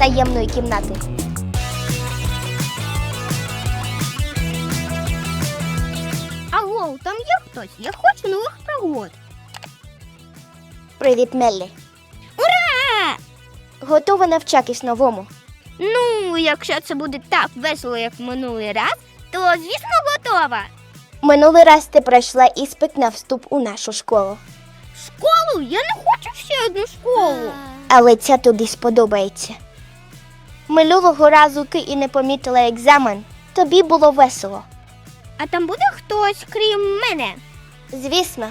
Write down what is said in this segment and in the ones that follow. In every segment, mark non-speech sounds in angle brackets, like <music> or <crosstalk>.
таємної кімнати. Алло, там є хтось? Я хочу нових пригод. Привіт, Меллі. Ура! Готова навчатись новому. Ну, якщо це буде так весело, як минулий раз, то звісно готова. Минулий раз ти пройшла іспит на вступ у нашу школу, Школу? Я не хочу ще одну школу. але ця тобі сподобається. Минулого разу ти і не помітила екзамен. Тобі було весело. А там буде хтось, крім мене. Звісно,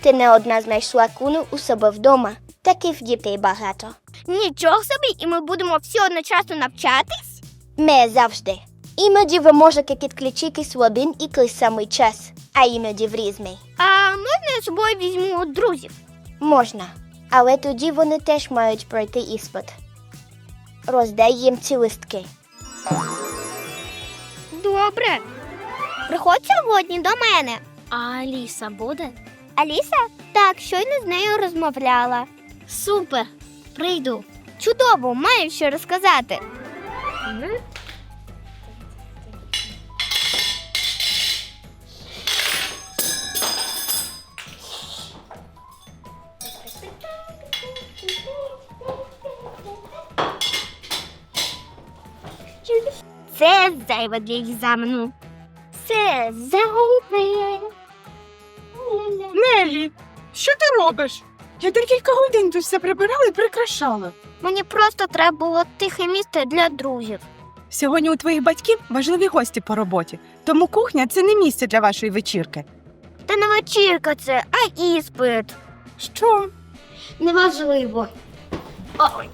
ти не одна знайшла куну у себе вдома, таких дітей багато. Нічого собі, і ми будемо всі одночасно навчатись. Ми завжди. Іноді ви можете підключитись в один і той самий час, а іноді в різний. А можна я з собою візьму друзів? Можна, але тоді вони теж мають пройти іспит. Роздай їм ці листки. Добре. Приходь сьогодні до мене. А Аліса буде? Аліса? Так, щойно з нею розмовляла. Супер, прийду. Чудово, маю що розказати. Зайве для екзамену. Це зайве. Нелі, що ти робиш? Я декілька годин тут все прибирала і прикрашала. Мені просто треба було тихе місце для друзів. Сьогодні у твоїх батьків важливі гості по роботі, тому кухня це не місце для вашої вечірки. Та не вечірка це, а іспит. Що? Неважливо. Ой.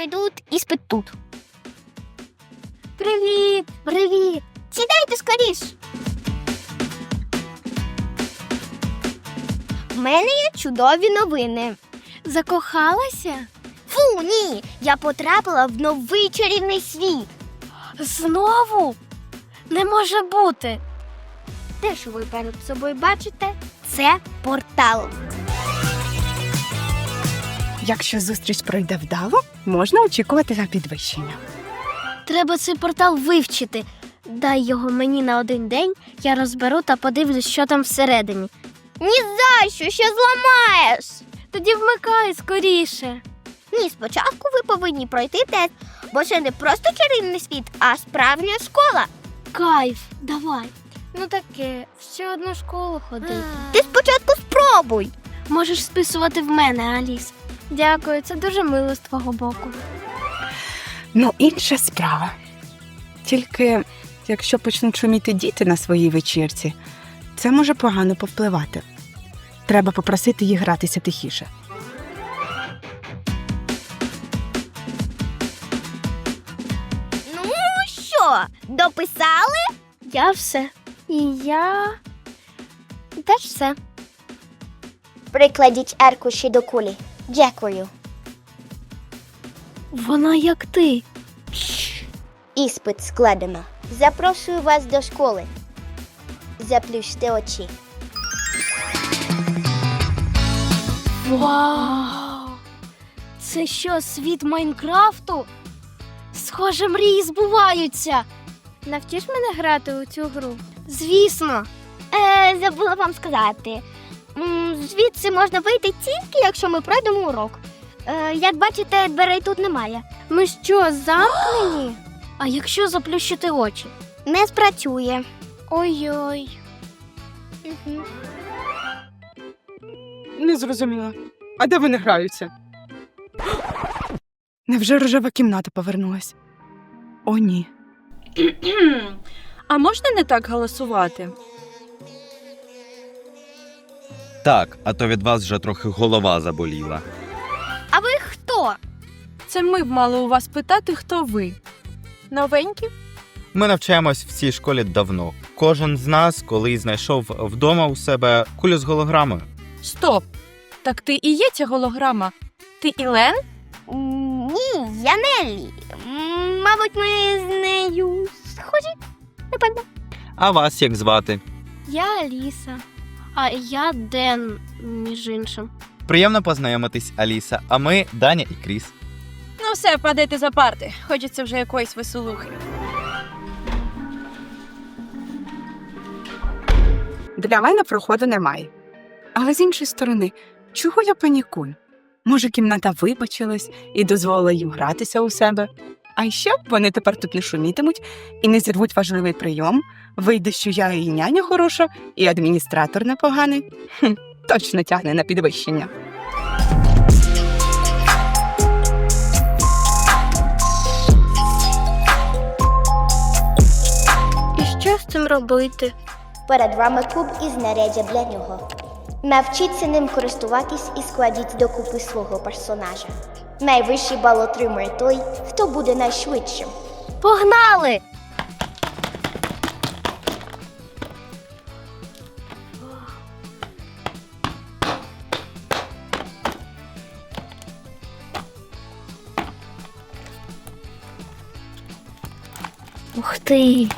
Пройдуть іспит тут. Привіт! Привіт! Сідайте скоріш! В мене є чудові новини. Закохалася? Фу, ні. Я потрапила в новий чарівний світ. Знову? Не може бути. Те, що ви перед собою бачите, це портал. Якщо зустріч пройде вдало, можна очікувати на підвищення. Треба цей портал вивчити. Дай його мені на один день, я розберу та подивлюсь, що там всередині. Ні за що, ще зламаєш. Тоді вмикай скоріше. Ні, спочатку ви повинні пройти тест, бо це не просто чарівний світ, а справжня школа. Кайф, давай. Ну таке, ще одну школу ходити. Ти спочатку спробуй. Можеш списувати в мене, Аліс. Дякую, це дуже мило з твого боку. Ну, інша справа. Тільки якщо почнуть шуміти діти на своїй вечірці, це може погано повпливати. Треба попросити їх гратися тихіше. Ну що, дописали? Я все. І я теж все. Прикладіть аркуші до кулі. Дякую. Вона як ти. Іспит складено. Запрошую вас до школи. Заплющте очі. Вау! Це що, світ Майнкрафту? Схоже, мрії збуваються. Навчиш мене грати у цю гру? Звісно. Е, забула вам сказати. Звідси можна вийти тільки, якщо ми пройдемо урок. Е, як бачите, дверей тут немає. Ми що, замкнені? а якщо заплющити очі? Не спрацює. Ой-ой. Угу. Не зрозуміла. А де вони граються? Невже рожева кімната повернулась? О, ні. <clears throat> А можна не так голосувати? Так, а то від вас вже трохи голова заболіла. А ви хто? Це ми б мали у вас питати, хто ви. Новенькі? Ми навчаємось в цій школі давно. Кожен з нас колись знайшов вдома у себе кулю з голограмою. Стоп! Так ти і є ця голограма. Ти Ілен? Я Неллі. М, Мабуть, ми з нею схожі. Напевно. А вас як звати? Я Аліса. А я Ден, між іншим. Приємно познайомитись, Аліса. А ми Даня і Кріс. Ну все, падайте за парти. Хочеться вже якоїсь веселухи. Для мене проходу немає. Але з іншої сторони, чого я панікую? Може, кімната вибачилась і дозволила їм гратися у себе. А ще вони тепер тут не шумітимуть і не зірвуть важливий прийом. Вийде, що я і няня хороша, і адміністратор непоганий. Хм, точно тягне на підвищення. І що з цим робити? Перед вами куб і знаряддя для нього. Навчіться ним користуватись і складіть докупи свого персонажа. Найвищий бал отримує той, хто буде найшвидшим. Погнали! 对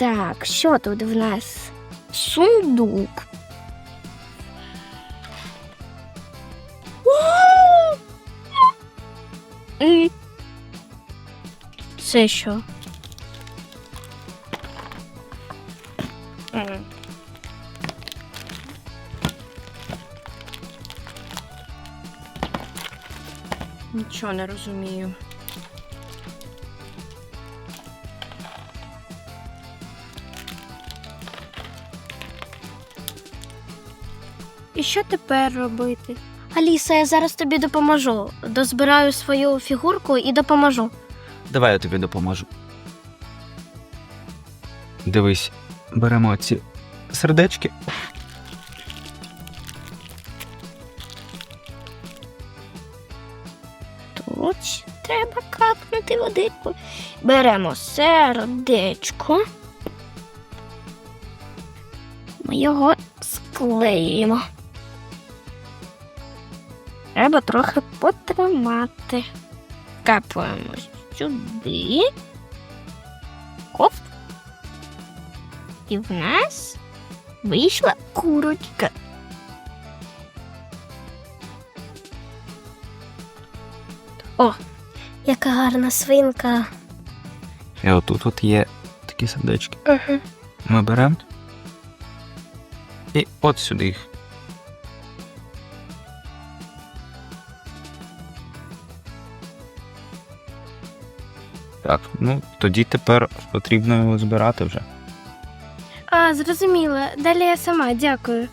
Так, що тут в нас? Сундук. Це що? Нічого не розумію. І що тепер робити? Аліса, я зараз тобі допоможу. Дозбираю свою фігурку і допоможу. Давай я тобі допоможу. Дивись, беремо ці сердечки. Тут треба капнути водичку. Беремо сердечко. Ми його склеюємо. Треба трохи потримати. Капаємо сюди. Коп. І в нас вийшла курочка. О, яка гарна свинка. І отут от є такі сердечки. Угу. Ми беремо. І от сюди їх. Так, ну тоді тепер потрібно його збирати вже. А, зрозуміло. Далі я сама, дякую.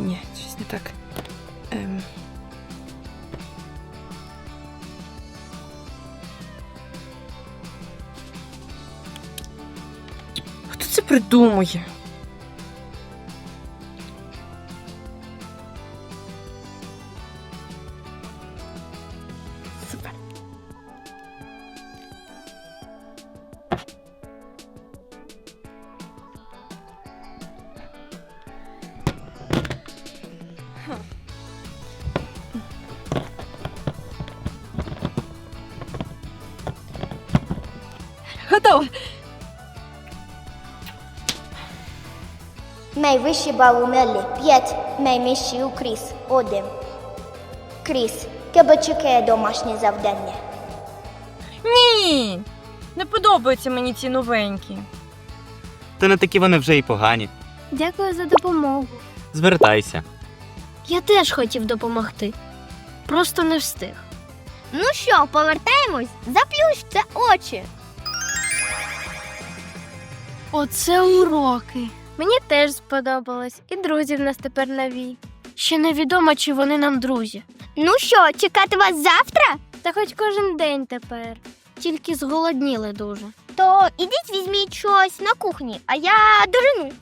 Ні, щось не так. Хто це придумує? Готово. Найвищий бал у Неллі 5, найнижчий у Кріс 1. Кріс, Тебе чекає домашнє завдання. Ні. Не подобаються мені ці новенькі. Та не такі вони вже й погані. Дякую за допомогу. Звертайся. Я теж хотів допомогти. Просто не встиг. Ну що, повертаємось? Заплющте очі. Оце уроки. Мені теж сподобалось, і друзі в нас тепер нові. Ще невідомо, чи вони нам друзі. Ну що, чекати вас завтра? Та хоч кожен день тепер. Тільки зголодніли дуже. То ідіть візьміть щось на кухні, а я дожену.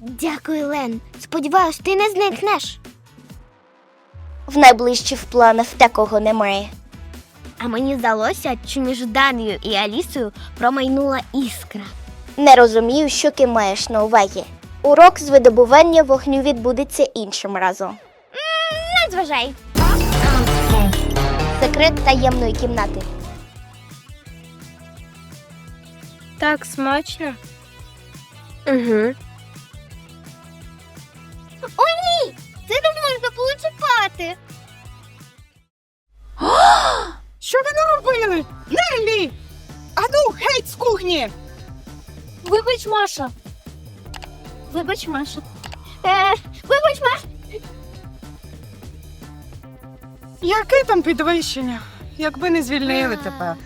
Дякую, Лен. Сподіваюсь, ти не зникнеш. В найближчих планах такого немає. А мені здалося, що між Данією і Алісою промайнула іскра. Не розумію, що ти маєш на увазі. Урок з видобування вогню відбудеться іншим разом. Не зважай. Секрет таємної кімнати. Так смачно. Угу. О, ні! Це не можна получипати. Що ви наробили? Нелі! Ану, геть з кухні! Вибач, Маша. Вибач, Маша. Е, вибач, Маша. Яке там підвищення? Якби не звільнили тепер.